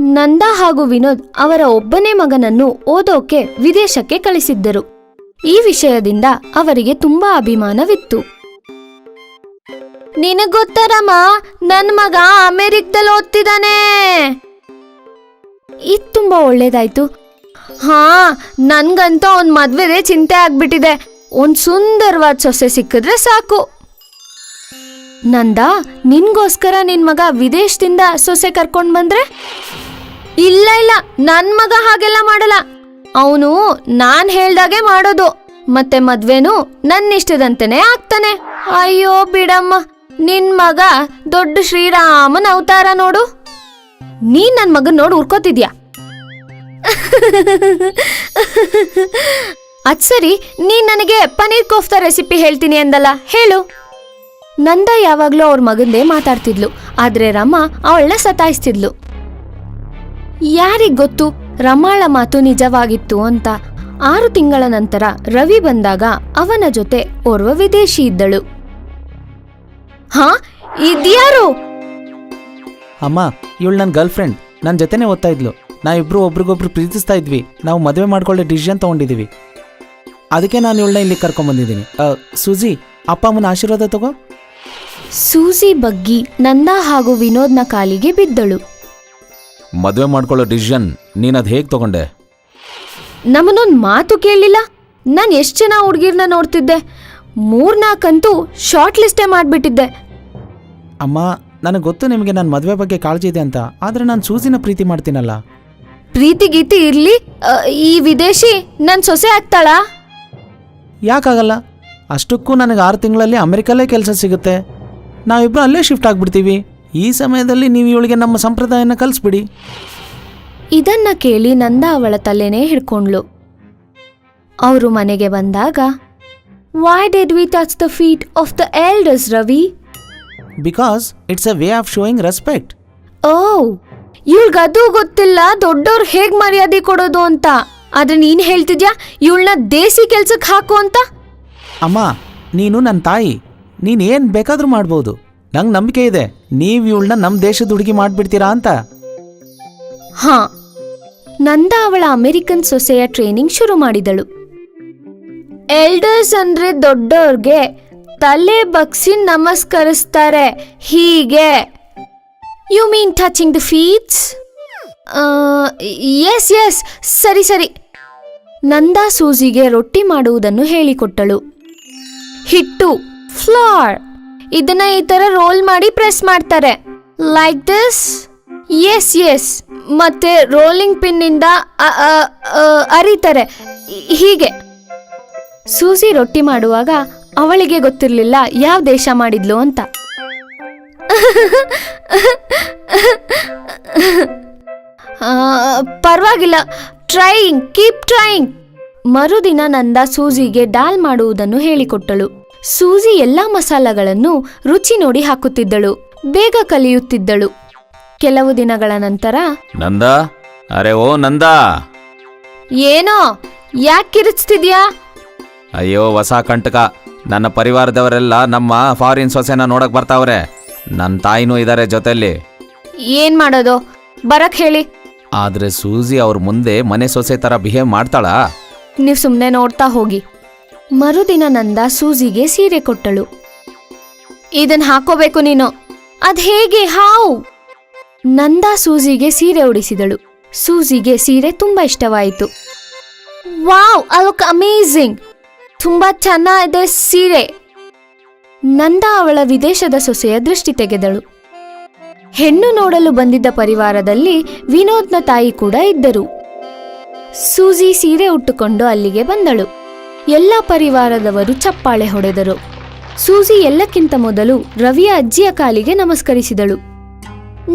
ನಂದ ಹಾಗೂ ವಿನೋದ್ ಅವರ ಒಬ್ಬನೇ ಮಗನನ್ನು ಓದೋಕೆ ವಿದೇಶಕ್ಕೆ ಕಳಿಸಿದ್ದರು. ಈ ವಿಷಯದಿಂದ ಅವರಿಗೆ ತುಂಬಾ ಅಭಿಮಾನವಿತ್ತು. ನಿನಗೊತ್ತರಮ್ಮ? ನನ್ ಮಗ ಅಮೆರಿಕದಲ್ಲಿ ಓದ್ತಿದ್ದಾನೆ. ಇದು ತುಂಬಾ ಒಳ್ಳೇದಾಯ್ತು. ಹಾ, ನನ್ಗಂತೂ ಅವನ್ ಮದ್ವೆದೇ ಚಿಂತೆ ಆಗ್ಬಿಟ್ಟಿದೆ. ಒಂದ್ ಸುಂದರವಾದ ಸೊಸೆ ಸಿಕ್ಕಿದ್ರೆ ಸಾಕು. ನಂದ, ನಿನ್ಗೋಸ್ಕರ ನಿನ್ ಮಗ ವಿದೇಶದಿಂದ ಸೊಸೆ ಕರ್ಕೊಂಡ್ ಬಂದ್ರೆ? ಇಲ್ಲ ಇಲ್ಲ, ನನ್ ಮಗ ಹಾಗೆಲ್ಲ ಮಾಡಲ್ಲ. ಅವನು ನಾನ್ ಹೇಳ್ದಾಗೆ ಮಾಡೋದು. ಮತ್ತೆ ಮದ್ವೆನು ನನ್ನ ಇಷ್ಟದಂತೆನೆ ಆಗ್ತಾನೆ. ಅಯ್ಯೋ, ಬಿಡಮ್ಮ, ನಿನ್ ಮಗ ದೊಡ್ಡ ಶ್ರೀರಾಮನ ಅವತಾರ ನೋಡು. ನೀನ್ ನನ್ ಮಗನ್ ನೋಡು ಉರ್ಕೋತಿದ್ಯಾ? ಅದ್ ಸರಿ, ನೀನ್ ನನಗೆ ಪನೀರ್ ಕೋಫ್ತಾ ರೆಸಿಪಿ ಹೇಳ್ತೀನಿ ಅಂದಲ್ಲ, ಹೇಳು. ನಂದ ಯಾವಾಗ್ಲೂ ಅವ್ರ ಮಗಂದೇ ಮಾತಾಡ್ತಿದ್ಲು. ಆದ್ರೆ ರಮ ಅವಳನ್ನ ಸತಾಯಿಸ್ತಿದ್ಲು. ಯಾರಿಗ್ ಗೊತ್ತು? ರಮಾಳ ಮಾತು ನಿಜವಾಗಿತ್ತು ಅಂತ. ಆರು ತಿಂಗಳ ನಂತರ ರವಿ ಬಂದಾಗ ಅವನ ಜೊತೆ ಓರ್ವ ವಿದೇಶಿ ಇದ್ದಳು. ಹಾ? ಇದ್ಯಾರು? ಅಮ್ಮ, ಇವಳು ನನ್ನ ಗರ್ಲ್ ಫ್ರೆಂಡ್ ನನ್ನ ಜೊತೆನೆ ಓದ್ತಾ ಇದ್ಲು. ನಾವಿಬ್ರು ಒಬ್ರಿಗೊಬ್ರು ಪ್ರೀತಿಸ್ತಾ ಇದ್ವಿ. ನಾವು ಮದುವೆ ಮಾಡ್ಕೊಳ್ಳೋ ಡಿಸಿಷನ್ ತಗೊಂಡಿದೀವಿ. ಅದಕ್ಕೆ ನಾನು ಇವಳನ್ನ ಇಲ್ಲಿ ಕರ್ಕೊಂಬಂದಿದ್ದೀನಿ. ಸುಜಿ, ಅಪ್ಪ ಅಮ್ಮನ ಆಶೀರ್ವಾದ ತಗೋ? ಸೂಸಿ ಬಗ್ಗಿ ನನ್ನ ಹಾಗೂ ವಿನೋದ್ನ ಕಾಲಿಗೆ ಬಿದ್ದಳು. ಮದುವೆ ಮಾಡ್ಕೊಳ್ಳೋ ಡಿಸಿಷನ್ ನೀನ್ ಅದ್ ಹೇಗ್ ತಗೊಂಡೆ? ನಮ್ಮನ್ನೊಂದ್ ಮಾತು ಕೇಳಲಿಲ್ಲ? ನಾನು ಎಷ್ಟು ಜನ ಹುಡುಗಿರ್ನ ನೋಡ್ತಿದ್ದೆ? ಮೂರ್ನಾಲ್ಕಂತೂ ಶಾರ್ಟ್ ಲಿಸ್ಟೇ ಮಾಡಿಬಿಟ್ಟಿದ್ದೆ. ಅಮ್ಮ ನನಗೆ ಗೊತ್ತು ನಿಮಗೆ ನನ್ನ ಮದುವೆ ಬಗ್ಗೆ ಕಾಳಜಿ ಇದೆ ಅಂತ ಆದರೆ ನಾನು ಸೂಜಿನ ಪ್ರೀತಿ ಮಾಡ್ತೀನಲ್ಲ. ಪ್ರೀತಿ ಗೀತಿ ಇರ್ಲಿ ಈ ವಿದೇಶಿ ನನ್ನ ಸೊಸೆ ಆಗ್ತಾಳಾ? ಯಾಕಾಗಲ್ಲ? ಅಷ್ಟಕ್ಕೂ ನನಗೆ ಆರು ತಿಂಗಳಲ್ಲಿ ಅಮೆರಿಕಲ್ಲೇ ಕೆಲಸ ಸಿಗುತ್ತೆ. ನಾವಿಬ್ರು ಅಲ್ಲೇ ಶಿಫ್ಟ್ ಆಗ್ಬಿಡ್ತೀವಿ. ಈ ಸಮಯದಲ್ಲಿ ನೀವು ಇವಳಿಗೆ ನಮ್ಮ ಸಂಪ್ರದಾಯನ ಕಲಿಸ್ಬಿಡಿ. ಇದನ್ನ ಕೇಳಿ ನಂದ ಅವಳ ತಲೆನೇ ಹಿಡ್ಕೊಂಡ್ಳು. ಅವರು ಮನೆಗೆ ಬಂದಾಗ why did we touch the feet of the elders Ravi because it's a way of showing respect ಓ ಇವಳ್ಗದು ಗೊತ್ತಿಲ್ಲ ದೊಡ್ಡವ್ರು ಹೇಗ್ ಮರ್ಯಾದೆ ಕೊಡೋದು ಅಂತ. ಆದ್ರೆ ನೀನ್ ಹೇಳ್ತಿದ್ಯಾ ಇವಳನ್ನ ದೇಸಿ ಕೆಲ್ಸಕ್ಕೆ ಹಾಕು ಅಂತ? ಅಮ್ಮ ನೀನು ನನ್ನ ತಾಯಿ. ನೀನು ಏನು ಬೇಕಾದರೂ ಮಾಡ್ಬೋದು. ನಂಗೆ ನಂಬಿಕೆ ಇದೆ. ನೀವು ಇವಳನ್ನ ನಮ್ಮ ದೇಶದ ಹುಡುಗಿ ಮಾಡಿಬಿಡ್ತೀರಾ ಅಂತ. ಹ. ನಂದ ಅವಳ ಅಮೆರಿಕನ್ ಸೊಸೆಯ ಟ್ರೈನಿಂಗ್ ಶುರು ಮಾಡಿದಳು. ಎಲ್ಡರ್ಸ್ ಅಂದ್ರೆ ದೊಡ್ಡೋರ್ಗೆ ತಲೆ ಬಗ್ಸಿ ನಮಸ್ಕರಿಸ್ತಾರೆ. ಹೀಗೆ. You mean touching the feets yes yes ಸರಿ ಸರಿ. ನಂದಾ ಸೂಜಿಗೆ ರೊಟ್ಟಿ ಮಾಡುವುದನ್ನು ಹೇಳಿಕೊಟ್ಟಳು. ಹಿಟ್ಟು. ಫ್ಲಾರ್ ಇದನ್ನ ಈ ತರ ರೋಲ್ ಮಾಡಿ ಪ್ರೆಸ್ ಮಾಡ್ತಾರೆ. ಲೈಕ್ ದಿಸ್ ಎಸ್ ಎಸ್ ಮತ್ತೆ ರೋಲಿಂಗ್ ಪಿನ್ನಿಂದ ಇಂದ ಅರಿತಾರೆ. ಹೀಗೆ. ಸೂಸಿ ರೊಟ್ಟಿ ಮಾಡುವಾಗ ಅವಳಿಗೆ ಗೊತ್ತಿರಲಿಲ್ಲ ಯಾವ ದೇಶ ಮಾಡಿದ್ಲು ಅಂತ. ಪರವಾಗಿಲ್ಲ. ಟ್ರೈಯಿಂಗ್ ಕೀಪ್ ಟ್ರೈಯಿಂಗ್ ಮರುದಿನ ನಂದ ಸೂಜಿಗೆ ಡಾಲ್ ಮಾಡುವುದನ್ನು ಹೇಳಿಕೊಟ್ಟಳು. ಸೂಜಿ ಎಲ್ಲಾ ಮಸಾಲಗಳನ್ನು ರುಚಿ ನೋಡಿ ಹಾಕುತ್ತಿದ್ದಳು. ಬೇಗ ಕಲಿಯುತ್ತಿದ್ದಳು. ಕೆಲವು ದಿನಗಳ ನಂತರ ನಂದ? ಅರೆ ಓ ನಂದ! ಏನೋ? ಯಾಕೆ ಕಿರಿಚ್ತಿದ್ಯಾ? ಅಯ್ಯೋ ಹೊಸ ಕಂಟಕ. ನನ್ನ ಪರಿವಾರದವರೆಲ್ಲ ನಮ್ಮ ಫಾರಿನ್ ಸೊಸೆನ ನೋಡಕ್ ಬರ್ತಾವ್ರೆ. ನನ್ನ ತಾಯಿನೂ ಇದಾರೆ ಜೊತೆಲಿ ಏನ್ ಮಾಡೋದು? ಬರಕ್ ಹೇಳಿ. ಆದ್ರೆ ಸೂಜಿ ಅವ್ರ ಮುಂದೆ ಮನೆ ಸೊಸೆ ತರ ಬಿಹೇವ್ ಮಾಡ್ತಾಳಾ? ನೀವು ಸುಮ್ಮನೆ ನೋಡ್ತಾ ಹೋಗಿ. ಮರುದಿನ ನಂದ ಸೂಜಿಗೆ ಸೀರೆ ಕೊಟ್ಟಳು. ಇದನ್ ಹಾಕೋಬೇಕು ನೀನು. ಅದ್ ಹೇಗೆ? ಹಾವು? ನಂದ ಸೂಜಿಗೆ ಸೀರೆ ಉಡಿಸಿದಳು. ಸೂಜಿಗೆ ಸೀರೆ ತುಂಬಾ ಇಷ್ಟವಾಯಿತು. Wow a look amazing. ತುಂಬಾ ಚೆನ್ನಾಗಿದೆ ಸೀರೆ. ನಂದ ಅವಳ ವಿದೇಶದ ಸೊಸೆಯ ದೃಷ್ಟಿ ತೆಗೆದಳು. ಹೆಣ್ಣು ನೋಡಲು ಬಂದಿದ್ದ ಪರಿವಾರದಲ್ಲಿ ವಿನೋದ್ನ ತಾಯಿ ಕೂಡ ಇದ್ದರು. ಸೂಜಿ ಸೀರೆ ಉಟ್ಟುಕೊಂಡು ಅಲ್ಲಿಗೆ ಬಂದಳು. ಎಲ್ಲ ಪರಿವಾರದವರು ಚಪ್ಪಾಳೆ ಹೊಡೆದರು. ಸೂಜಿ ಎಲ್ಲಕ್ಕಿಂತ ಮೊದಲು ರವಿಯ ಅಜ್ಜಿಯ ಕಾಲಿಗೆ ನಮಸ್ಕರಿಸಿದಳು.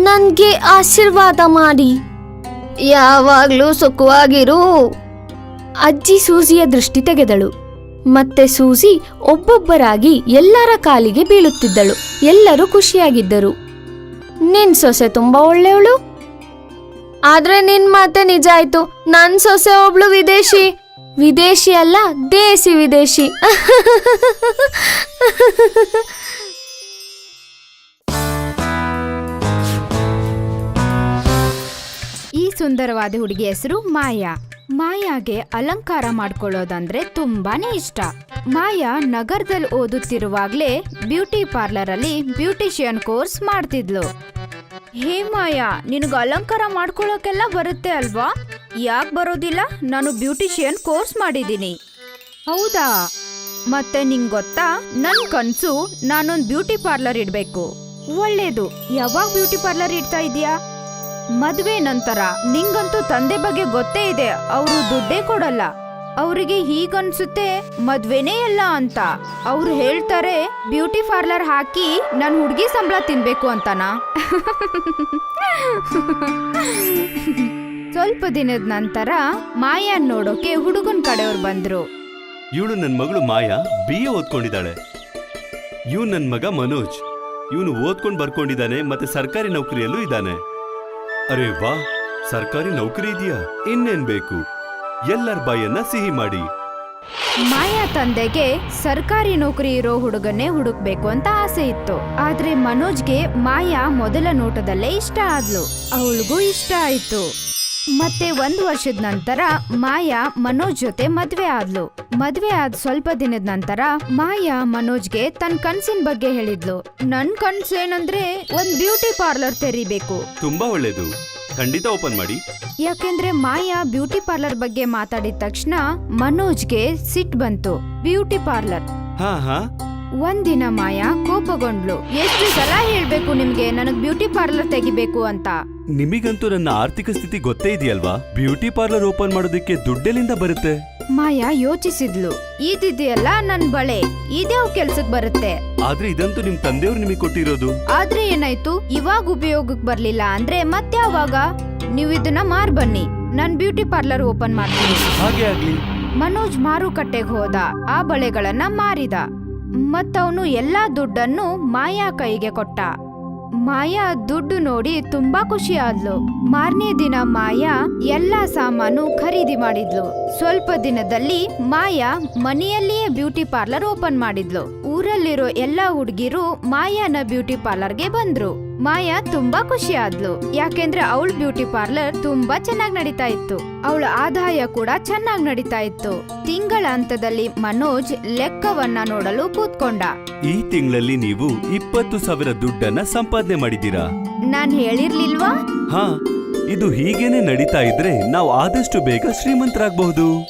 ನನ್ಗೆ ಆಶೀರ್ವಾದ ಮಾಡಿ. ಯಾವಾಗ್ಲೂ ಸುಖವಾಗಿರು. ಅಜ್ಜಿ ಸೂಜಿಯ ದೃಷ್ಟಿ ತೆಗೆದಳು. ಮತ್ತೆ ಸೂಜಿ ಒಬ್ಬೊಬ್ಬರಾಗಿ ಎಲ್ಲರ ಕಾಲಿಗೆ ಬೀಳುತ್ತಿದ್ದಳು. ಎಲ್ಲರೂ ಖುಷಿಯಾಗಿದ್ದರು. ನಿನ್ ಸೊಸೆ ತುಂಬಾ ಒಳ್ಳೆಯವಳು. ಆದ್ರೆ ನಿನ್ ಮಾತೆ ನಿಜ ಆಯ್ತು. ನನ್ ಸೊಸೆ ಒಬ್ಳು ವಿದೇಶಿ. ವಿದೇಶಿ ಅಲ್ಲ, ದೇಸಿ ವಿದೇಶಿ. ಈ ಸುಂದರವಾದ ಹುಡುಗಿ ಹೆಸರು ಮಾಯಾ. ಮಾಯಾಗೆ ಅಲಂಕಾರ ಮಾಡ್ಕೊಳ್ಳೋದಂದ್ರೆ ತುಂಬಾನೇ ಇಷ್ಟ. ಮಾಯಾ ನಗರದಲ್ಲಿ ಓದುತ್ತಿರುವಾಗ್ಲೇ ಬ್ಯೂಟಿ ಪಾರ್ಲರ್ ಅಲ್ಲಿ ಬ್ಯೂಟಿಷಿಯನ್ ಕೋರ್ಸ್ ಮಾಡ್ತಿದ್ಲು. ಹೇ ಮಾಯಾ ನಿನಗೆ ಅಲಂಕಾರ ಮಾಡ್ಕೊಳ್ಳೋಕೆಲ್ಲ ಬರುತ್ತೆ ಅಲ್ವಾ? ಯಾಕೆ ಬರೋದಿಲ್ಲ? ನಾನು ಬ್ಯೂಟಿಷಿಯನ್ ಕೋರ್ಸ್ ಮಾಡಿದ್ದೀನಿ. ಹೌದಾ? ಮತ್ತೆ ನಿಂಗ್ ಗೊತ್ತಾ? ನನ್ನ ಕನಸು ನಾನೊಂದು ಬ್ಯೂಟಿ ಪಾರ್ಲರ್ ಇಡ್ಬೇಕು. ಒಳ್ಳೇದು. ಯಾವಾಗ ಬ್ಯೂಟಿ ಪಾರ್ಲರ್ ಇಡ್ತಾ ಇದೀಯಾ ಮದುವೆ ನಂತರ. ನಿಂಗಂತೂ ತಂದೆ ಬಗ್ಗೆ ಗೊತ್ತೇ ಇದೆ. ಅವರು ದುಡ್ಡೇ ಕೊಡಲ್ಲ. ಅವರಿಗೆ ಹೀಗನ್ಸುತ್ತೆ, ಮದ್ವೆನೇ ಅಲ್ಲ ಅಂತ. ಅವ್ರು ಹೇಳ್ತಾರೆ, ಬ್ಯೂಟಿ ಪಾರ್ಲರ್ ಹಾಕಿ ನನ್ ಹುಡುಗಿ ಸಂಬಳ ತಿನ್ಬೇಕು ಅಂತನಾ? ಸ್ವಲ್ಪ ದಿನದ ನಂತರ ಮಾಯಾ ನೋಡೋಕೆ ಹುಡುಗನ್ ಕಡೆಯವ್ರು ಬಂದ್ರು. ಇವಳು ನನ್ನ ಮಗಳು ಮಾಯಾ, ಬಿ ಎ ಓದ್ಕೊಂಡಿದ್ದಾಳೆ. ಇವ್ ನನ್ನ ಮಗ ಮನೋಜ್. ಇವನು ಓದ್ಕೊಂಡು ಬರ್ಕೊಂಡಿದ್ದಾನೆ ಮತ್ತೆ ಸರ್ಕಾರಿ ನೌಕರಿಯಲ್ಲೂ ಇದ್ದಾನೆ. ಅರೆ ವಾ ಸರ್ಕಾರಿ ನೌಕರಿ ಇದೆಯಾ? ಇನ್ನೇನ್ ಬೇಕು? ಎಲ್ಲರ ಬಾಯನ್ನ ಸಿಹಿ ಮಾಡಿ. ಮಾಯಾ ತಂದೆಗೆ ಸರ್ಕಾರಿ ನೌಕರಿ ಇರೋ ಹುಡುಗನ್ನೇ ಹುಡುಕ್ಬೇಕು ಅಂತ ಆಸೆ ಇತ್ತು. ಆದ್ರೆ ಮನೋಜ್ಗೆ ಮಾಯಾ ಮೊದಲ ನೋಟದಲ್ಲೇ ಇಷ್ಟ ಆದ್ಲು. ಅವಳಿಗೂ ಇಷ್ಟ ಆಯ್ತು. ಮತ್ತೆ ಒಂದ್ ವರ್ಷದ ನಂತರ ಮಾಯಾ ಮನೋಜ್ ಜೊತೆ ಮದ್ವೆ ಆದ್ಲು. ಮದ್ವೆ ಆದ ಸ್ವಲ್ಪ ದಿನದ ನಂತರ ಮಾಯಾ ಮನೋಜ್ಗೆ ತನ್ ಕನ್ಸಿನ ಬಗ್ಗೆ ಹೇಳಿದ್ಲು. ನನ್ ಕನ್ಸ್ ಏನಂದ್ರೆ ಒಂದ್ ಬ್ಯೂಟಿ ಪಾರ್ಲರ್ ತೆರಿಬೇಕು. ತುಂಬಾ ಒಳ್ಳೇದು. ಖಂಡಿತ ಓಪನ್ ಮಾಡಿ. ಯಾಕೆಂದ್ರೆ ಮಾಯಾ ಬ್ಯೂಟಿ ಪಾರ್ಲರ್ ಬಗ್ಗೆ ಮಾತಾಡಿದ ತಕ್ಷಣ ಮನೋಜ್ಗೆ ಸಿಟ್ ಬಂತು. Beauty parlour. ಹಾ ಹಾ. ಒಂದಿನ ಮಾಯಾ ಕೋಪಗೊಂಡ್ಲು ಎಷ್ಟು ಸಲ ಹೇಳ್ಬೇಕು ನಿಮ್ಗೆ ನನಗ್ ಬ್ಯೂಟಿ ಪಾರ್ಲರ್ ತೆಗಿಬೇಕು ಅಂತ? ನಿಮಗಂತೂ ನನ್ನ ಆರ್ಥಿಕ ಸ್ಥಿತಿ ಗೊತ್ತೇ ಇದೆಯಲ್ವಾ? ಬ್ಯೂಟಿ ಪಾರ್ಲರ್ ಓಪನ್ ಮಾಡೋದಕ್ಕೆ ದುಡ್ಡೆಲ್ಲಿಂದ ಬರುತ್ತೆ? ಮಾಯಾ ಯೋಚಿಸಿದ್ಲು ಇದಿದೆಯಲ್ಲ ನನ್ ಬಳೆ ಇದ್ಯಾವ ಕೆಲ್ಸಕ್ ಬರುತ್ತೆ? ಆದ್ರೆ ಇದಂತೂ ನಿಮ್ ತಂದೆಯವ್ರು ನಿಮಗೆ ಕೊಟ್ಟಿರೋದು. ಆದ್ರೆ ಏನಾಯ್ತು ಇವಾಗ ಉಪಯೋಗಕ್ ಬರ್ಲಿಲ್ಲ ಅಂದ್ರೆ ಮತ್ಯಾವಾಗ ನೀವು ಇದನ್ನ ಮಾರ್ ಬನ್ನಿ ನನ್ ಬ್ಯೂಟಿ ಪಾರ್ಲರ್ ಓಪನ್ ಮಾಡ್ತೀನಿ. ಹಾಗೆ ಆಗ್ಲಿ. ಮನೋಜ್ ಮಾರುಕಟ್ಟೆಗೆ ಹೋದ ಆ ಬಳೆಗಳನ್ನ ಮಾರಿದ. ಮತ್ತವನು ಎಲ್ಲಾ ದುಡ್ಡನ್ನು ಮಾಯಾ ಕೈಗೆ ಕೊಟ್ಟ. ಮಾಯಾ ದುಡ್ಡು ನೋಡಿ ತುಂಬಾ ಖುಷಿ ಆದ್ಲು. ಮಾರನೇ ದಿನ ಮಾಯಾ ಎಲ್ಲಾ ಸಾಮಾನು ಖರೀದಿ ಮಾಡಿದ್ಲು. ಸ್ವಲ್ಪ ದಿನದಲ್ಲಿ ಮಾಯಾ ಮನೆಯಲ್ಲಿಯೇ ಬ್ಯೂಟಿ ಪಾರ್ಲರ್ ಓಪನ್ ಮಾಡಿದ್ಲು. ಊರಲ್ಲಿರೋ ಎಲ್ಲಾ ಹುಡುಗಿರು ಮಾಯಾನ ಬ್ಯೂಟಿ ಪಾರ್ಲರ್ಗೆ ಬಂದ್ರು. ಮಾಯಾ ತುಂಬಾ ಖುಷಿ ಆದ್ಲು. ಯಾಕೆಂದ್ರೆ ಅವಳ ಬ್ಯೂಟಿ ಪಾರ್ಲರ್ ತುಂಬಾ ಚೆನ್ನಾಗಿ ನಡೀತಾ ಇತ್ತು. ಅವಳ ಆದಾಯ ಕೂಡ ಚೆನ್ನಾಗಿ ನಡೀತಾ ಇತ್ತು. ತಿಂಗಳ ಹಂತದಲ್ಲಿ ಮನೋಜ್ ಲೆಕ್ಕವನ್ನ ನೋಡಲು ಕೂತ್ಕೊಂಡ. ಈ ತಿಂಗಳಲ್ಲಿ ನೀವು ಇಪ್ಪತ್ತು ಸಾವಿರ ದುಡ್ಡನ್ನ ಸಂಪಾದನೆ ಮಾಡಿದ್ದೀರಾ? ನಾನ್ ಹೇಳಿರ್ಲಿಲ್ವಾ? ಹಾ ಇದು ಹೀಗೇನೆ ನಡೀತಾ ಇದ್ರೆ ನಾವು ಆದಷ್ಟು ಬೇಗ ಶ್ರೀಮಂತರಾಗಬಹುದು.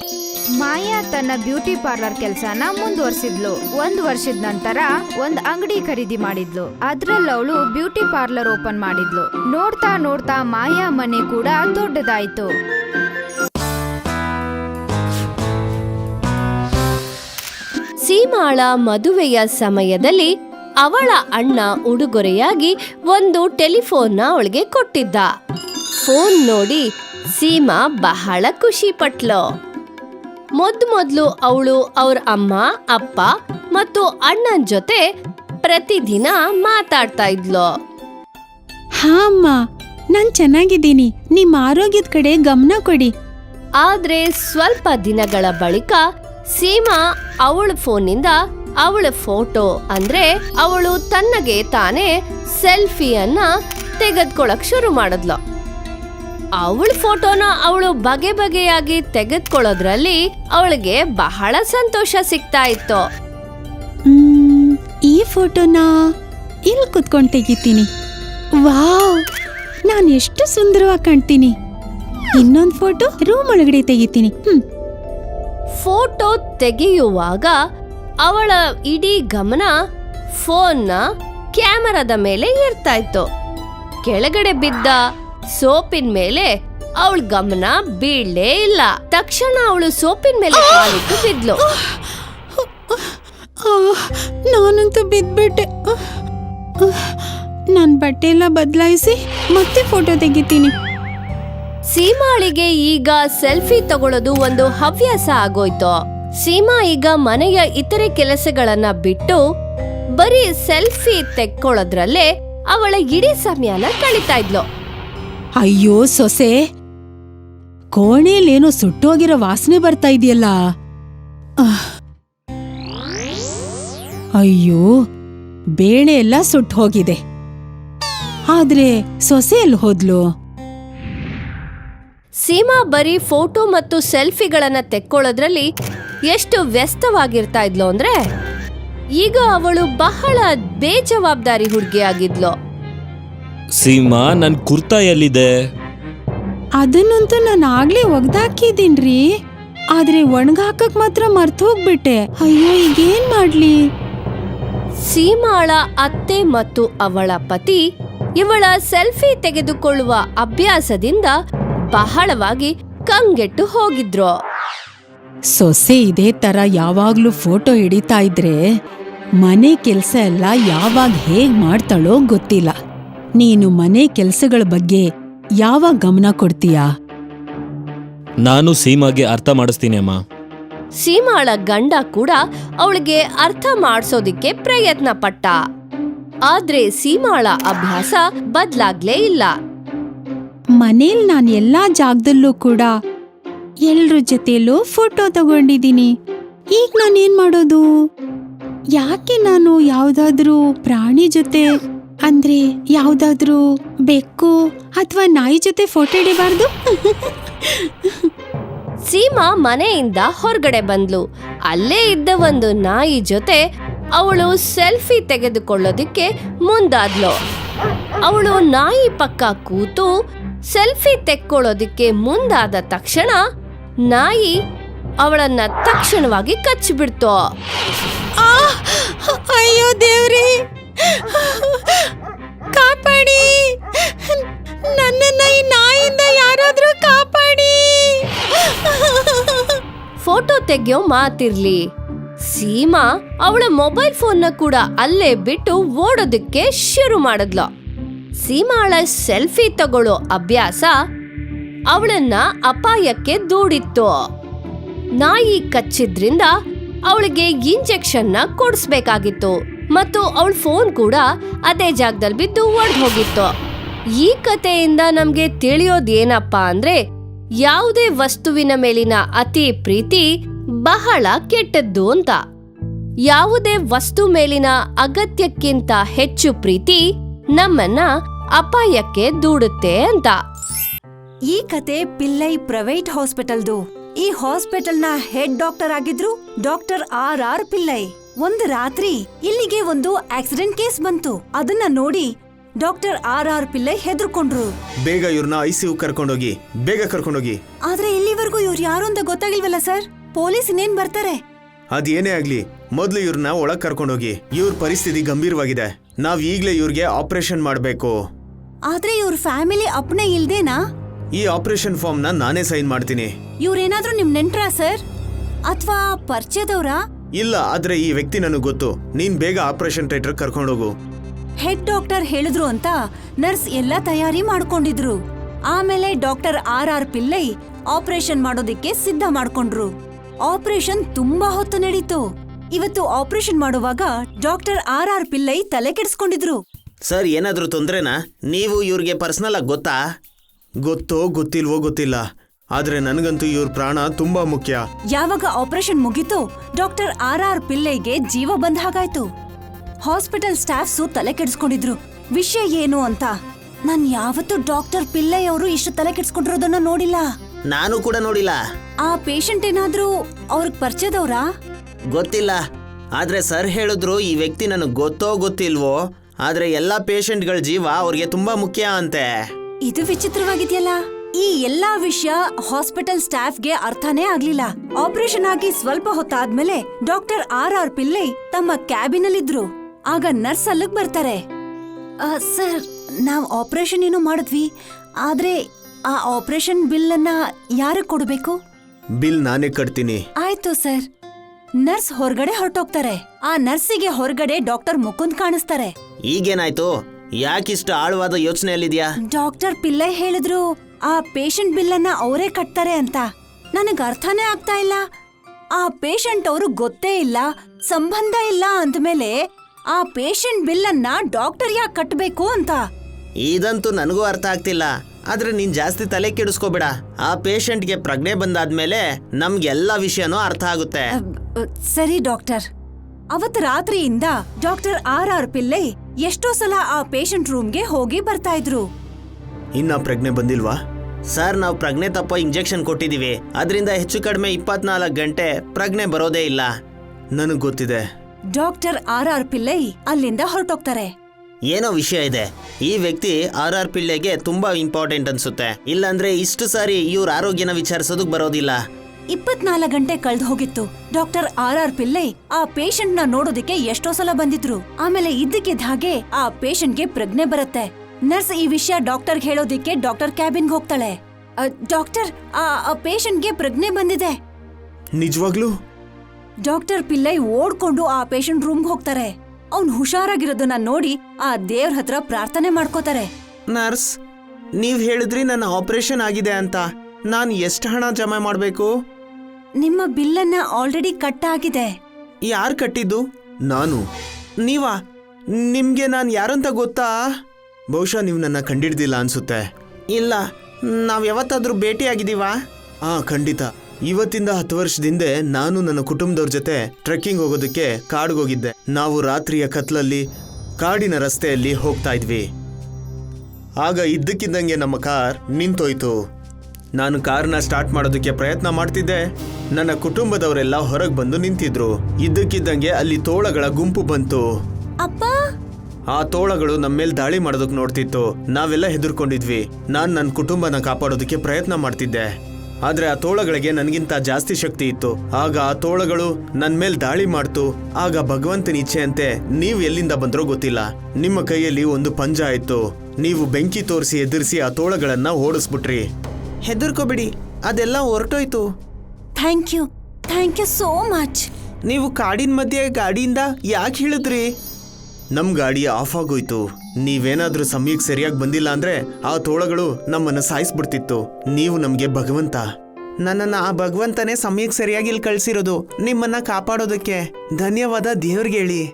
ಮಾಯಾ ತನ್ನ ಬ್ಯೂಟಿ ಪಾರ್ಲರ್ ಕೆಲಸನ ಮುಂದುವರಿಸಿದ್ಲು. ಒಂದ್ ವರ್ಷದ ನಂತರ ಒಂದ್ ಅಂಗಡಿ ಖರೀದಿ ಮಾಡಿದ್ಲು. ಅದ್ರಲ್ಲಿ ಅವಳು ಬ್ಯೂಟಿ ಪಾರ್ಲರ್ ಓಪನ್ ಮಾಡಿದ್ಲು. ನೋಡ್ತಾ ನೋಡ್ತಾ ಮಾಯಾ ಮನೆ ಕೂಡ ದೊಡ್ಡದಾಯ್ತು. ಸೀಮಾಳ ಮದುವೆಯ ಸಮಯದಲ್ಲಿ ಅವಳ ಅಣ್ಣ ಉಡುಗೊರೆಯಾಗಿ ಒಂದು ಟೆಲಿಫೋನ್ನ ಅವಳಿಗೆ ಕೊಟ್ಟಿದ್ದ. ಫೋನ್ ನೋಡಿ ಸೀಮಾ ಬಹಳ ಖುಷಿ ಪಟ್ಲು. ಮೊದ್ ಮೊದ್ಲು ಅವಳು ಅವ್ರ ಅಮ್ಮ ಅಪ್ಪ ಮತ್ತು ಅಣ್ಣನ ಜೊತೆ ಪ್ರತಿದಿನ ಮಾತಾಡ್ತಾ ಇದ್ಲು. ಹಾ ಅಮ್ಮ ನಾನ್ ಚೆನ್ನಾಗಿದ್ದೀನಿ. ನಿಮ್ಮ ಆರೋಗ್ಯದ ಕಡೆ ಗಮನ ಕೊಡಿ. ಆದ್ರೆ ಸ್ವಲ್ಪ ದಿನಗಳ ಬಳಿಕ ಸೀಮಾ ಅವಳ ಫೋನಿಂದ ಅವಳ ಫೋಟೋ ಅಂದ್ರೆ ಅವಳು ತನ್ನಗೆ ತಾನೇ ಸೆಲ್ಫಿಯನ್ನ ತೆಗೆದ್ಕೊಳಕ್ ಶುರು ಮಾಡಿದ್ಲು. ಅವಳ ಫೋಟೋನ ಅವಳು ಬಗೆ ಬಗೆಯಾಗಿ ತೆಗೆದುಕೊಳ್ಳೋದ್ರಲ್ಲಿ ಅವಳಿಗೆ ಬಹಳ ಸಂತೋಷ ಸಿಗ್ತಾ ಇತ್ತು. ಮ್, ಈ ಫೋಟೋನ ಇಲ್ಲಿ ಕುತ್ಕೊಂಡು ತೆಗಿತೀನಿ. ವಾವ್ ನಾನು ಎಷ್ಟು ಸುಂದರವಾಗಿ ಕಾಣ್ತೀನಿ. ಇನ್ನೊಂದು ಫೋಟೋ ರೂಮ್ ಒಳಗಡೆ ತೆಗಿತೀನಿ. ಹ್ಮ್. ಫೋಟೋ ತೆಗೆಯುವಾಗ ಅವಳ ಇಡೀ ಗಮನ ಫೋನ್ನ ಕ್ಯಾಮರಾದ ಮೇಲೆ ಇರ್ತಾ ಇತ್ತು. ಕೆಳಗಡೆ ಬಿದ್ದ ಸೋಪಿನ ಮೇಲೆ ಅವಳ ಗಮನ ಬೀಳಲೇ ಇಲ್ಲ. ತಕ್ಷಣ ಅವಳು ಸೋಪಿನ ಮೇಲೆ ಕಾಲಿಟ್ಟು ಬಿದ್ಲು. ನಾನಂತೂ ಬಿದ್ಬಿಟ್ಟೆ. ನಾನು ಬಟ್ಟೆ ಎಲ್ಲ ಬದಲಾಯಿಸಿ ಮತ್ತೆ ಫೋಟೋ ತೆಗಿತೀನಿ. ಸೀಮಾಳಿಗೆ ಈಗ ಸೆಲ್ಫಿ ತಗೊಳ್ಳೋದು ಒಂದು ಹವ್ಯಾಸ ಆಗೋಯ್ತು. ಸೀಮಾ ಈಗ ಮನೆಯ ಇತರೆ ಕೆಲಸಗಳನ್ನ ಬಿಟ್ಟು ಬರೀ ಸೆಲ್ಫಿ ತೆಕ್ಕೊಳ್ಳೋದ್ರಲ್ಲೇ ಅವಳ ಇಡೀ ಸಮಯನ ಕಳೀತಾ ಇದ್ಲು. ಅಯ್ಯೋ ಸೊಸೆ, ಕೋಣೆಯಲ್ಲೇನೋ ಸುಟ್ಟೋಗಿರೋ ವಾಸನೆ ಬರ್ತಾ ಇದೆಯಲ್ಲ. ಅಯ್ಯೋ, ಬೇಳೆ ಎಲ್ಲ ಸುಟ್ಟು ಹೋಗಿದೆ ಆದ್ರೆ ಸೊಸೆ ಎಲ್ಲಿ ಹೋದ್ಲು? ಸೀಮಾ ಬರೀ ಫೋಟೋ ಮತ್ತು ಸೆಲ್ಫಿಗಳನ್ನ ತೆಕ್ಕೊಳ್ಳೋದ್ರಲ್ಲಿ ಎಷ್ಟು ವ್ಯಸ್ತವಾಗಿರ್ತಾ ಇದ್ಲು ಅಂದ್ರೆ, ಈಗ ಅವಳು ಬಹಳ ಬೇಜವಾಬ್ದಾರಿ ಹುಡುಗಿಯಾಗಿದ್ಲು. ಸೀಮಾ ನನ್ ಕುರ್ತಾ ಎಲ್ಲಿದೆ? ಅದನ್ನಂತೂ ನಾನು ಆಗ್ಲೇ ಒಗ್ದಾಕಿದ್ದೀನ್ರಿ. ಆದ್ರೆ ಒಣಗಾಕಕ್ ಮಾತ್ರ ಮರ್ತ್ ಹೋಗ್ಬಿಟ್ಟೆ. ಅಯ್ಯೋ ಈಗೇನ್ ಮಾಡ್ಲಿ? ಸೀಮಾಳ ಅತ್ತೆ ಮತ್ತು ಅವಳ ಪತಿ ಇವಳ ಸೆಲ್ಫಿ ತೆಗೆದುಕೊಳ್ಳುವ ಅಭ್ಯಾಸದಿಂದ ಬಹಳವಾಗಿ ಕಂಗೆಟ್ಟು ಹೋಗಿದ್ರು. ಸೊಸೆ ಇದೇ ತರ ಯಾವಾಗ್ಲೂ ಫೋಟೋ ಹಿಡಿತಾ ಇದ್ರೆ ಮನೆ ಕೆಲ್ಸ ಎಲ್ಲ ಯಾವಾಗ ಹೇಗ್ ಮಾಡ್ತಾಳೋ ಗೊತ್ತಿಲ್ಲ. ನೀನು ಮನೆ ಕೆಲಸಗಳ ಬಗ್ಗೆ ಯಾವ ಗಮನ ಕೊಡ್ತೀಯಾ? ನಾನು ಸೀಮಾಗೆ ಅರ್ಥ ಮಾಡಿಸ್ತೀನಿ ಅಮ್ಮ. ಸೀಮಾಳ ಗಂಡ ಕೂಡ ಅವಳಿಗೆ ಅರ್ಥ ಮಾಡಿಸೋದಿಕ್ಕೆ ಪ್ರಯತ್ನ ಪಟ್ಟ ಆದ್ರೆ ಸೀಮಾಳ ಅಭ್ಯಾಸ ಬದ್ಲಾಗ್ಲೇ ಇಲ್ಲ. ಮನೇಲ್ ನಾನು ಎಲ್ಲಾ ಜಾಗದಲ್ಲೂ ಕೂಡ ಎಲ್ರ ಜೊತೆಲೂ ಫೋಟೋ ತಗೊಂಡಿದ್ದೀನಿ. ಈಗ ನಾನೇನ್ ಮಾಡೋದು? ಯಾಕೆ ನಾನು ಯಾವ್ದಾದ್ರೂ ಪ್ರಾಣಿ ಜೊತೆ ಅಂದ್ರೆ ಯಾವ್ದಾದ್ರು ಬೆಕ್ಕು ಅಥವಾ ನಾಯಿ ಜೊತೆ ಫೋಟೋ ಹಿಡಿಬಾರ್ದು? ಸೀಮಾ ಮನೆಯಿಂದ ಹೊರಗಡೆ ಬಂದ್ಲು. ಅಲ್ಲೇ ಇದ್ದ ಒಂದು ನಾಯಿ ಜೊತೆ ಅವಳು ಸೆಲ್ಫಿ ತೆಗೆದುಕೊಳ್ಳೋದಿಕ್ಕೆ ಮುಂದಾದ್ಲು. ಅವಳು ನಾಯಿ ಪಕ್ಕ ಕೂತು ಸೆಲ್ಫಿ ತೆಕ್ಕೊಳ್ಳೋದಿಕ್ಕೆ ಮುಂದಾದ ತಕ್ಷಣ ನಾಯಿ ಅವಳನ್ನ ತಕ್ಷಣವಾಗಿ ಕಚ್ಚಿಬಿಡ್ತು. ಅಯ್ಯೋ ದೇವ್ರಿ! ಕಾಪಾಡಿ. ನನ್ನನ್ನ ಈ ನಾಯಿಂದ ಯಾರಾದ್ರೂ ಕಾಪಾಡಿ. ಫೋಟೋ ತೆಗೆಯೋ ಮಾತಿರ್ಲಿ. ಸೀಮಾ ಅವಳ ಮೊಬೈಲ್ ಫೋನ್ನ ಕೂಡ ಅಲ್ಲೇ ಬಿಟ್ಟು ಓಡೋದಕ್ಕೆ ಶುರು ಮಾಡಿದ್ಲು. ಸೀಮಾಳ ಸೆಲ್ಫಿ ತಗೊಳ್ಳೋ ಅಭ್ಯಾಸ ಅವಳನ್ನ ಅಪಾಯಕ್ಕೆ ದೂಡಿತ್ತು. ನಾಯಿ ಕಚ್ಚಿದ್ರಿಂದ ಅವಳಿಗೆ ಇಂಜೆಕ್ಷನ್ನ ಕೊಡಿಸ್ಬೇಕಾಗಿತ್ತು. ಮತ್ತು ಅವಳ ಫೋನ್ ಕೂಡ ಅದೇ ಜಾಗದಲ್ಲಿ ಬಿದ್ದು ಒಡೆದು ಹೋಗಿತ್ತು. ಈ ಕಥೆಯಿಂದ ನಮ್ಗೆ ತಿಳಿಯೋದೇನಪ್ಪ ಅಂದ್ರೆ, ಯಾವುದೇ ವಸ್ತುವಿನ ಮೇಲಿನ ಅತಿ ಪ್ರೀತಿ ಬಹಳ ಕೆಟ್ಟದ್ದು ಅಂತ. ಯಾವುದೇ ವಸ್ತು ಮೇಲಿನ ಅಗತ್ಯಕ್ಕಿಂತ ಹೆಚ್ಚು ಪ್ರೀತಿ ನಮ್ಮನ್ನ ಅಪಾಯಕ್ಕೆ ದೂಡುತ್ತೆ ಅಂತ. ಈ ಕತೆ ಪಿಲ್ಲೈ ಪ್ರೈವೇಟ್ ಹಾಸ್ಪಿಟಲ್ದು. ಈ ಹಾಸ್ಪಿಟಲ್ನ ಹೆಡ್ ಡಾಕ್ಟರ್ ಆಗಿದ್ರು ಡಾಕ್ಟರ್ ಆರ್ ಆರ್ ಪಿಲ್ಲೈ. ಒಂದು ರಾತ್ರಿ ಇಲ್ಲಿಗೆ ಒಂದು ಆಕ್ಸಿಡೆಂಟ್ ಕೇಸ್ ಬಂತು. ಅದನ್ನ ನೋಡಿ ಡಾಕ್ಟರ್ ಆರ್ ಆರ್ ಪಿಲ್ಲೈ ಹೆದರ್ಕೊಂಡ್ರು. ಬೇಗ ಇವ್ರನ್ನ ಐಸಿಯು ಕರ್ಕೊಂಡೋಗಿ ಬೇಗ ಕರ್ಕೊಂಡೋಗಿ. ಆದ್ರೆ ಇಲ್ಲಿವರೆಗೂ ಇವ್ರು ಯಾರು ಅಂತ ಗೊತ್ತಾಗಿಲ್ವಲ್ಲ ಸರ್? ಪೊಲೀಸ್ ಇನ್ನೇನ್ ಬರ್ತಾರೆ? ಅದೇನೇ ಆಗ್ಲಿ ಮೊದ್ಲು ಇವ್ರನ್ನ ಒಳಗ್ ಕರ್ಕೊಂಡೋಗಿ. ಇವ್ರ ಪರಿಸ್ಥಿತಿ ಗಂಭೀರವಾಗಿದೆ. ನಾವ್ ಈಗ್ಲೇ ಇವ್ರಿಗೆ ಆಪರೇಷನ್ ಮಾಡ್ಬೇಕು. ಆದ್ರೆ ಇವ್ರ ಫ್ಯಾಮಿಲಿ ಅಪ್ನೆ ಇಲ್ದೇನಾ? ಈ ಆಪರೇಷನ್ ಫಾರ್ಮ್ನ ನಾನೇ ಸೈನ್ ಮಾಡ್ತೀನಿ. ಇವ್ರೇನಾದ್ರೂ ನಿಮ್ ನೆಂಟ್ರಾ ಸರ್? ಅಥವಾ ಪರಿಚಯದವ್ರಾ? ಇಲ್ಲ ಆದ್ರೆ ಈ ವ್ಯಕ್ತಿ ನನಗೆ ಗೊತ್ತು. ನೀನ್ ಬೇಗ ಆಪರೇಷನ್ ಥಿಯೇಟರ್ ಕರ್ಕೊಂಡೋಗು ಹೆಡ್ ಡಾಕ್ಟರ್ ಹೇಳಿದ್ರು ಅಂತ ನರ್ಸ್ ಎಲ್ಲ ತಯಾರಿ ಮಾಡ್ಕೊಂಡಿದ್ರು. ಆಮೇಲೆ doctor R R Pillai operation ಮಾಡೋದಕ್ಕೆ ಸಿದ್ಧ ಮಾಡ್ಕೊಂಡ್ರು. ಆಪರೇಷನ್ ತುಂಬಾ ಹೊತ್ತು ನಡೀತು. ಇವತ್ತು ಆಪರೇಷನ್ ಮಾಡುವಾಗ ಡಾಕ್ಟರ್ ಆರ್ ಆರ್ ಪಿಲ್ಲೈ ತಲೆ ಕೆಡಿಸ್ಕೊಂಡಿದ್ರು. ಸರ್ ಏನಾದ್ರೂ ತೊಂದ್ರೆನಾ? ನೀವು ಇವ್ರಿಗೆ ಪರ್ಸನಲ್ ಆಗಿ ಗೊತ್ತಾ? ಗೊತ್ತೋ ಗೊತ್ತಿಲ್ವೋ ಗೊತ್ತಿಲ್ಲ. ಆದ್ರೆ ನನಗಂತೂ ಇವ್ರ ಪ್ರಾಣ ತುಂಬಾ ಮುಖ್ಯ. ಯಾವಾಗ ಆಪರೇಷನ್ ಮುಗೀತು ಡಾಕ್ಟರ್ ಆರ್ ಆರ್ ಪಿಲ್ಲೈಗೆ ಜೀವ ಬಂದ ಹಾಗಾಯ್ತು. ಹಾಸ್ಪಿಟಲ್ ಸ್ಟಾಫ್ಸು ತಲೆ ಕೆಡಿಸ್ಕೊಂಡಿದ್ರು. ವಿಷಯ ಏನು ಅಂತ? ನಾನ್ ಯಾವತ್ತೂ ಡಾಕ್ಟರ್ ಪಿಲ್ಲೈ ಅವರು ಇಷ್ಟು ತಲೆ ಕೆಡಿಸ್ಕೊಂಡಿರೋದನ್ನ ನೋಡಿಲ್ಲ. ನಾನು ಕೂಡ ನೋಡಿಲ್ಲ. ಆ ಪೇಷಂಟ್ ಏನಾದ್ರೂ ಅವ್ರಿಗೆ ಪರಿಚಯದವ್ರಾ? ಗೊತ್ತಿಲ್ಲ. ಆದ್ರೆ ಸರ್ ಹೇಳಿದ್ರು ಈ ವ್ಯಕ್ತಿ ನನಗೆ ಗೊತ್ತೋ ಗೊತ್ತಿಲ್ವೋ ಆದ್ರೆ ಎಲ್ಲಾ ಪೇಷಂಟ್ಗಳ ಜೀವ ಅವ್ರಿಗೆ ತುಂಬಾ ಮುಖ್ಯ ಅಂತೆ. ಇದು ವಿಚಿತ್ರವಾಗಿದೆಯಲ್ಲ? ಈ ಎಲ್ಲಾ ವಿಷಯ ಹಾಸ್ಪಿಟಲ್ ಸ್ಟಾಫ್ಗೆ ಅರ್ಥನೇ ಆಗ್ಲಿಲ್ಲ. ಆಪರೇಷನ್ ಆಗಿ ಸ್ವಲ್ಪ ಹೊತ್ತಾದ್ಮೇಲೆ ಡಾಕ್ಟರ್ ಆರ್ ಆರ್ ಪಿಲ್ಲೈ ತಮ್ಮ ಕ್ಯಾಬಿನ್ ಅಲ್ಲಿದ್ರು ಆಗ ನರ್ಸ್ ಅಲ್ಲಿಗ್ ಬರ್ತಾರೆ. ಆ, ಸರ್ ನಾವ್ ಆಪರೇಷನ್ ಏನೋ ಮಾಡಿದ್ವಿ. ಆದ್ರೆ ಆ ಆಪರೇಷನ್ ಬಿಲ್ ಅನ್ನ ಯಾರಿಗೆ ಕೊಡ್ಬೇಕು? ಬಿಲ್ ನಾನೇ ಕಟ್ತೀನಿ. ಆಯ್ತು ಸರ್. ನರ್ಸ್ ಹೊರಗಡೆ ಹೊರಟೋಗ್ತಾರೆ. ಆ ನರ್ಸಿಗೆ ಹೊರಗಡೆ ಡಾಕ್ಟರ್ ಮುಕುಂದ್ ಕಾಣಿಸ್ತಾರೆ. ಈಗೇನಾಯ್ತು? ಯಾಕಿಷ್ಟು ಆಳವಾದ ಯೋಚನೆಯಲ್ಲಿದ್ಯಾ? ಡಾಕ್ಟರ್ ಪಿಲ್ಲೈ ಹೇಳಿದ್ರು ಆ ಪೇಷಂಟ್ ಬಿಲ್ ಅನ್ನ ಅವರೇ ಕಟ್ತಾರೆ ಅಂತ. ನನಗ್ ಅರ್ಥನೇ ಆಗ್ತಾ ಇಲ್ಲ. ಆ ಪೇಷಂಟ್ ಅವರು ಗೊತ್ತೇ ಇಲ್ಲ ಸಂಬಂಧ ಇಲ್ಲ ಅಂದ್ಮೇಲೆ ಆ ಪೇಷಂಟ್ ಬಿಲ್ ಅನ್ನ ಡಾಕ್ಟರ್ ಯಾಕೆ ಕಟ್ಬೇಕು ಅಂತ? ಇದಂತೂ ನನಗೂ ಅರ್ಥ ಆಗ್ತಿಲ್ಲ. ಆದ್ರೆ ನೀನ್ ಜಾಸ್ತಿ ತಲೆ ಕೆಡಿಸ್ಕೋಬೇಡ. ಆ ಪೇಷಂಟ್ಗೆ ಪ್ರಜ್ಞೆ ಬಂದಾದ್ಮೇಲೆ ನಮ್ಗೆಲ್ಲ ವಿಷಯನೂ ಅರ್ಥ ಆಗುತ್ತೆ. ಸರಿ ಡಾಕ್ಟರ್. ಅವತ್ ರಾತ್ರಿಯಿಂದ ಡಾಕ್ಟರ್ ಆರ್ ಆರ್ ಪಿಲ್ಲೈ ಎಷ್ಟೋ ಸಲ ಆ ಪೇಷಂಟ್ ರೂಮ್ಗೆ ಹೋಗಿ ಬರ್ತಾ ಇದ್ರು. ಇನ್ನ ಪ್ರಜ್ಞೆ ಬಂದಿಲ್ವಾ? ಸರ್ ನಾವು ಪ್ರಜ್ಞೆ ತಪ್ಪೋ ಇಂಜೆಕ್ಷನ್ ಕೊಟ್ಟಿದ್ದೀವಿ. ಅದರಿಂದ ಹೆಚ್ಚು ಕಡಿಮೆ ಇಪ್ಪತ್ನಾಲ್ಕು ಗಂಟೆ ಪ್ರಜ್ಞೆ ಬರೋದೇ ಇಲ್ಲ. ನನಗೆ ಗೊತ್ತಿದೆ. ಡಾಕ್ಟರ್ ಆರ್ ಆರ್ ಪಿಲ್ಲೈ ಅಲ್ಲಿಂದ ಹೊರಟೋಗ್ತಾರೆ. ಏನೋ ವಿಷಯ ಇದೆ. ಈ ವ್ಯಕ್ತಿ ಆರ್ ಆರ್ ಪಿಳ್ಳೆಗೆ ತುಂಬಾ ಇಂಪಾರ್ಟೆಂಟ್ ಅನ್ಸುತ್ತೆ. ಇಲ್ಲಾಂದ್ರೆ ಇಷ್ಟು ಸಾರಿ ಇವ್ರ ಆರೋಗ್ಯನ ವಿಚಾರಿಸೋದಕ್ ಬರೋದಿಲ್ಲ. ಇಪ್ಪತ್ನಾಲ್ಕು ಗಂಟೆ ಕಳೆದು ಹೋಗಿತ್ತು. ಡಾಕ್ಟರ್ ಆರ್ ಆರ್ ಪಿಲ್ಲೈ ಆ ಪೇಷಂಟ್ನ ನೋಡೋದಕ್ಕೆ ಎಷ್ಟೋ ಸಲ ಬಂದಿದ್ರು. ಆಮೇಲೆ ಇದ್ದಕ್ಕಿದ್ದ ಹಾಗೆ ಆ ಪೇಷಂಟ್ಗೆ ಪ್ರಜ್ಞೆ ಬರುತ್ತೆ. ನರ್ಸ್ ಈ ವಿಷಯ ಡಾಕ್ಟರ್ ಹೇಳೋದಿಕ್ಕೆ ಡಾಕ್ಟರ್ ಕ್ಯಾಬಿನ್ಗೆ ಹೋಗ್ತಾಳೆ. ಅ, ಡಾಕ್ಟರ್ ಆ ಪೇಷಂಟ್ಗೆ ಪ್ರಜ್ಞೆ ಬಂದಿದೆ. ನಿಜವಾಗ್ಲೂ? ಡಾಕ್ಟರ್ ಪಿಲ್ಲೈ ಓಡ್ಕೊಂಡು ಆ ಪೇಷಂಟ್ ರೂಮ್ಗೆ ಹೋಗ್ತಾರೆ. ಅವ್ನ್ ಹುಷಾರಾಗಿರೋದನ್ನ ನೋಡಿ ಆ ದೇವ್ರ ಹತ್ರ ಪ್ರಾರ್ಥನೆ ಮಾಡ್ಕೋತಾರೆ. ನರ್ಸ್ ನೀವ್ ಹೇಳಿದ್ರಿ ನನ್ನ ಆಪರೇಷನ್ ಆಗಿದೆ ಅಂತ. ನಾನು ಎಷ್ಟು ಹಣ ಜಮಾ ಮಾಡಬೇಕು? ನಿಮ್ಮ ಬಿಲ್ಲನ್ನ ಆಲ್ರೆಡಿ ಕಟ್ ಆಗಿದೆ ಯಾರು ಕಟ್ಟಿದ್ದು? ನಾನು. ನೀವಾ? ನಿಮ್ಗೆ ನಾನು ಯಾರಂತ ಗೊತ್ತಾ? ಬಹುಶಃ ನೀವು ನನ್ನ ಕಂಡಿಡ್ದಿಲ್ಲ ಅನ್ಸುತ್ತೆ. ಇಲ್ಲ ನಾವು ಯಾವತ್ತಾದ್ರೂ ಭೇಟಿಯಾಗಿದ್ದೀವಾ? ಹಾ ಖಂಡಿತ. ಇವತ್ತಿಂದ ಹತ್ತು ವರ್ಷದಿಂದೆ ನಾನು ನನ್ನ ಕುಟುಂಬದವ್ರ ಜೊತೆ ಟ್ರೆಕ್ಕಿಂಗ್ ಹೋಗೋದಕ್ಕೆ ಕಾಡ್ಗೆ ಹೋಗಿದ್ದೆ ನಾವು ರಾತ್ರಿಯ ಕತ್ಲಲ್ಲಿ ಕಾಡಿನ ರಸ್ತೆಯಲ್ಲಿ ಹೋಗ್ತಾ ಇದ್ವಿ. ಆಗ ಇದ್ದಕ್ಕಿದ್ದಂಗೆ ನಮ್ಮ ಕಾರ್ ನಿಂತೋಯ್ತು. ನಾನು ಕಾರ್ನ ಸ್ಟಾರ್ಟ್ ಮಾಡೋದಕ್ಕೆ ಪ್ರಯತ್ನ ಮಾಡ್ತಿದ್ದೆ. ನನ್ನ ಕುಟುಂಬದವರೆಲ್ಲ ಹೊರಗೆ ಬಂದು ನಿಂತಿದ್ರು. ಇದ್ದಕ್ಕಿದ್ದಂಗೆ ಅಲ್ಲಿ ತೋಳಗಳ ಗುಂಪು ಬಂತು. ಅಪ್ಪ! ಆ ತೋಳಗಳು ನಮ್ಮ ಮೇಲೆ ದಾಳಿ ಮಾಡೋದಕ್ಕೆ ನೋಡ್ತಿತ್ತು. ನಾವೆಲ್ಲ ಹೆದರ್ಕೊಂಡಿದ್ವಿ. ನಾನ್ ನನ್ನ ಕುಟುಂಬನ ಕಾಪಾಡೋದಕ್ಕೆ ಪ್ರಯತ್ನ ಮಾಡ್ತಿದ್ದೆ. ಆದ್ರೆ ಆ ತೋಳಗಳಿಗೆ ನನಗಿಂತ ಜಾಸ್ತಿ ಶಕ್ತಿ ಇತ್ತು. ಆಗ ಆ ತೋಳಗಳು ನನ್ನ ಮೇಲೆ ದಾಳಿ ಮಾಡ್ತು. ಆಗ ಭಗವಂತನ ಇಚ್ಛೆಯಂತೆ ನೀವು ಎಲ್ಲಿಂದ ಬಂದ್ರೋ ಗೊತ್ತಿಲ್ಲ. ನಿಮ್ಮ ಕೈಯಲ್ಲಿ ಒಂದು ಪಂಜ ಆಯ್ತು. ನೀವು ಬೆಂಕಿ ತೋರಿಸಿ ಎದುರಿಸಿ ಆ ತೋಳಗಳನ್ನ ಓಡಿಸ್ಬಿಟ್ರಿ. ಹೆದರ್ಕೋಬಿಡಿ ಅದೆಲ್ಲ ಹೊರಟೋಯ್ತು. Thank you. Thank you so much. ನೀವು ಕಾಡಿನ ಮಧ್ಯೆ ಗಾಡಿಯಿಂದ ಯಾಕೆ ಹೇಳಿದ್ರಿ ನಮ್ ಗಾಡಿ ಆಫ್ ಆಗೋಯ್ತು ನೀವೇನಾದ್ರೂ ಸಮಯಕ್ಕೆ ಸರಿಯಾಗಿ ಬಂದಿಲ್ಲ ಅಂದ್ರೆ ಆ ತೋಳಗಳು ನಮ್ಮನ್ನ ಸಾಯಿಸ್ಬಿಡ್ತಿತ್ತು. ನೀವು ನಮಗೆ ಭಗವಂತ. ನನ್ನನ್ನ ಆ ಭಗವಂತನೇ ಸಮಯಕ್ಕೆ ಸರಿಯಾಗಿ ಇಲ್ಲಿ ಕಳ್ಸಿರೋದು. ನಿಮ್ಮನ್ನ ಕಾಪಾಡೋದಕ್ಕೆ. ಧನ್ಯವಾದ ದೇವ್ರಿಗೆ ಹೇಳಿ.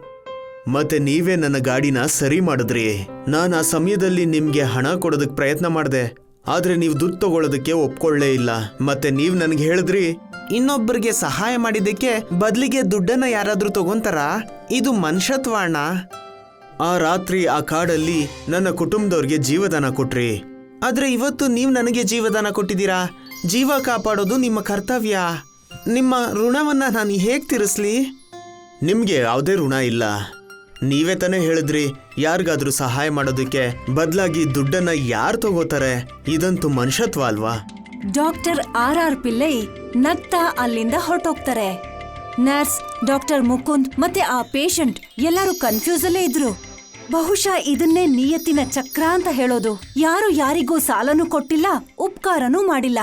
ಮತ್ತೆ ನೀವೇ ನನ್ನ ಗಾಡಿನ ಸರಿ ಮಾಡಿದ್ರಿ. ನಾನು ಆ ಸಮಯದಲ್ಲಿ ನಿಮ್ಗೆ ಹಣ ಕೊಡೋದಕ್ಕೆ ಪ್ರಯತ್ನ ಮಾಡಿದೆ. ಆದ್ರೆ ನೀವು ದುಡ್ಡು ತಗೊಳ್ಳೋದಕ್ಕೆ ಒಪ್ಕೊಳ್ಳೇ ಇಲ್ಲ. ಮತ್ತೆ ನೀವು ನನಗೆ ಹೇಳಿದ್ರಿ? ಇನ್ನೊಬ್ಬರಿಗೆ ಸಹಾಯ ಮಾಡಿದ್ದಕ್ಕೆ ಬದಲಿಗೆ ದುಡ್ಡನ್ನ ಯಾರಾದ್ರೂ ತಗೊಂತಾರ? ಇದು ಮನುಷ್ಯತ್ವ ಅಣ್ಣ. ಆ ರಾತ್ರಿ ಆ ಕಾಡಲ್ಲಿ ನನ್ನ ಕುಟುಂಬದವ್ರಿಗೆ ಜೀವದಾನ ಕೊಟ್ರಿ. ಆದ್ರೆ ಇವತ್ತು ನೀವು ನನಗೆ ಜೀವದಾನ ಕೊಟ್ಟಿದ್ದೀರಾ? ಜೀವ ಕಾಪಾಡೋದು ನಿಮ್ಮ ಕರ್ತವ್ಯ. ನಿಮ್ಮ ಋಣವನ್ನ ನಾನು ಹೇಗೆ ತೀರಿಸ್ಲಿ? ನಿಮ್ಗೆ ಯಾವುದೇ ಋಣ ಇಲ್ಲ. ನೀವೇ ತಾನೇ ಹೇಳಿದ್ರಿ, ಯಾರಿಗಾದ್ರೂ ಸಹಾಯ ಮಾಡೋದಕ್ಕೆ ಬದಲಾಗಿ ದುಡ್ಡನ್ನ ಯಾರು ತಗೋತಾರೆ? ಇದಂತೂ ಮನುಷ್ಯತ್ವ ಅಲ್ವಾ? ಡಾಕ್ಟರ್ ಆರ್ ಆರ್ ಪಿಲ್ಲೈ ನಗ್ತಾ ಅಲ್ಲಿಂದ ಹೊರಟೋಗ್ತಾರೆ. ನರ್ಸ್ ಡಾಕ್ಟರ್ ಮುಕುಂದ್ ಮತ್ತೆ ಆ ಪೇಷಂಟ್ ಎಲ್ಲರೂ ಕನ್ಫ್ಯೂಸ್ ಅಲ್ಲೇ ಇದ್ರು. ಬಹುಶಃ ಇದನ್ನೇ ನಿಯತ್ತಿನ ಚಕ್ರ ಅಂತ ಹೇಳೋದು. ಯಾರು ಯಾರಿಗೂ ಸಾಲನೂ ಕೊಟ್ಟಿಲ್ಲ ಉಪಕಾರನೂ ಮಾಡಿಲ್ಲ.